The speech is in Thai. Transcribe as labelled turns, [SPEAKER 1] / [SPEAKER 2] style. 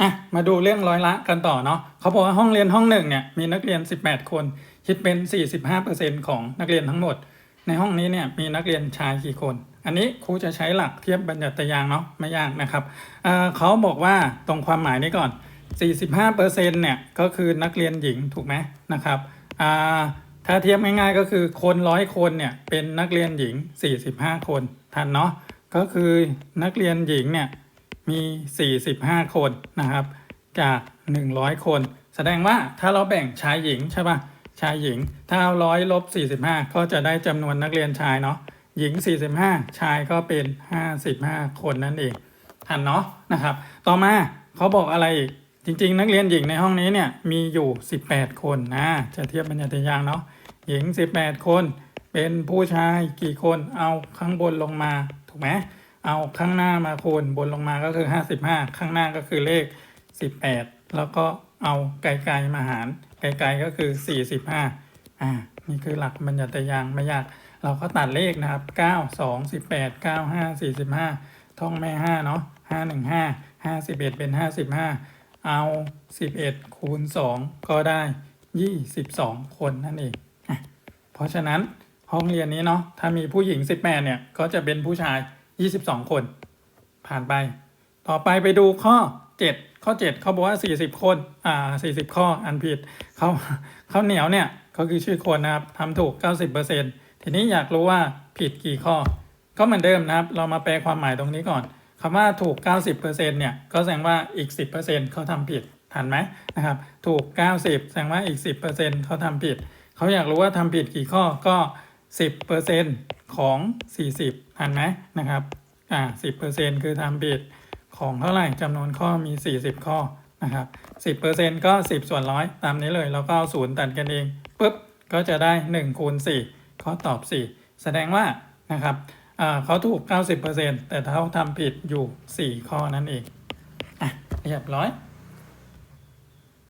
[SPEAKER 1] อะมาดูเรื่องร้อยละกันต่อเนาะเขาบอกว่าห้องเรียนห้องหนึ่งเนี่ยมีนักเรียน 18 คนคิดเป็น 45%ของนักเรียนทั้งหมด ในห้องนี้เนี่ยมีนักเรียนชายกี่คน อันนี้ครูจะใช้หลักเทียบบัญญัติยางเนาะไม่ยากนะครับอ่าเขาบอกว่าตรงความหมายนี้ก่อน 45%เนี่ยก็คือนักเรียนหญิงถูกไหมนะครับถ้าเทียบง่ายๆก็คือคนร้อยคนเนี่ยเป็นนักเรียนหญิง 45 คนทันเนาะก็คือนักเรียนหญิงเนี่ย มี 45 คนนะครับ จาก 100 คน แสดงว่าถ้าเราแบ่งชายหญิงใช่ปะชายหญิงถ้าเอาร้อยลบ 45 ก็จะได้จำนวนนักเรียนชายเนาะหญิง 45 ชายก็เป็น 55 คนนั่นเองทันเนาะนะครับ ต่อมาเขาบอกอะไรอีกจริง ๆ นักเรียนหญิงในห้องนี้เนี่ยมีอยู่ 18 คนนะจะเทียบบัญญัติยางเนาะหญิง 18 คน เป็นผู้ชายกี่คนเอาข้างบนลงมาถูกไหม เอาข้างหน้ามาคูณบนลงมาก็คือ 55 ข้างหน้าก็คือเลข 18 แล้วก็เอาไกลๆมาหาร ไกลๆก็คือ 45 อ่า นี่คือหลักบัญญัติยางไม่ยาก เราก็ตัดเลขนะครับ 9 2 18 9 5 45 ท่องแม่ 5 เนาะ5 1 5 51 เป็น 55 เอา 11 คูณ 2 ก็ได้ 22 คนนั่นเองอเพราะฉะนั้นห้องเรียนนี้เนาะ ถ้ามีผู้หญิง 18 เนี่ย ก็จะเป็นผู้ชาย 22 คน ผ่านไป ต่อไปไปดูข้อ 7 ข้อ 7 เขาบอกว่า 40 คนอ่า40 ข้ออันผิดเขาเขาเหนียวเนี่ยก็คือชื่อคนนะครับทำถูก 90%ทีนี้อยากรู้ว่าผิดกี่ข้อ ก็เหมือนเดิมนะครับ เรามาแปลความหมายตรงนี้ก่อนคำว่าถูก 90%เนี่ยก็แสดงว่าอีก 10%เขาทำผิดทันไหมนะครับ ถูก 90 แสดงว่าอีก 10%เขาทำผิด เขาอยากรู้ว่าทำผิดกี่ข้อก็ 10% ของ 40ทันไหมนะครับอ่า10%คือทำผิดของเท่าไหร่จำนวนข้อมี 40 ข้อนะครับ10%ก็ 10 ส่วนร้อยตามนี้เลย แล้วก็เอาศูนย์ตัดกันเองปุ๊บก็จะได้1คูณ4ข้อตอบ 4 แสดงว่านะครับอ่าเขาถูก 90%แต่เขาทำผิดอยู่ 4 ข้อนั่นเองอะเรียบร้อย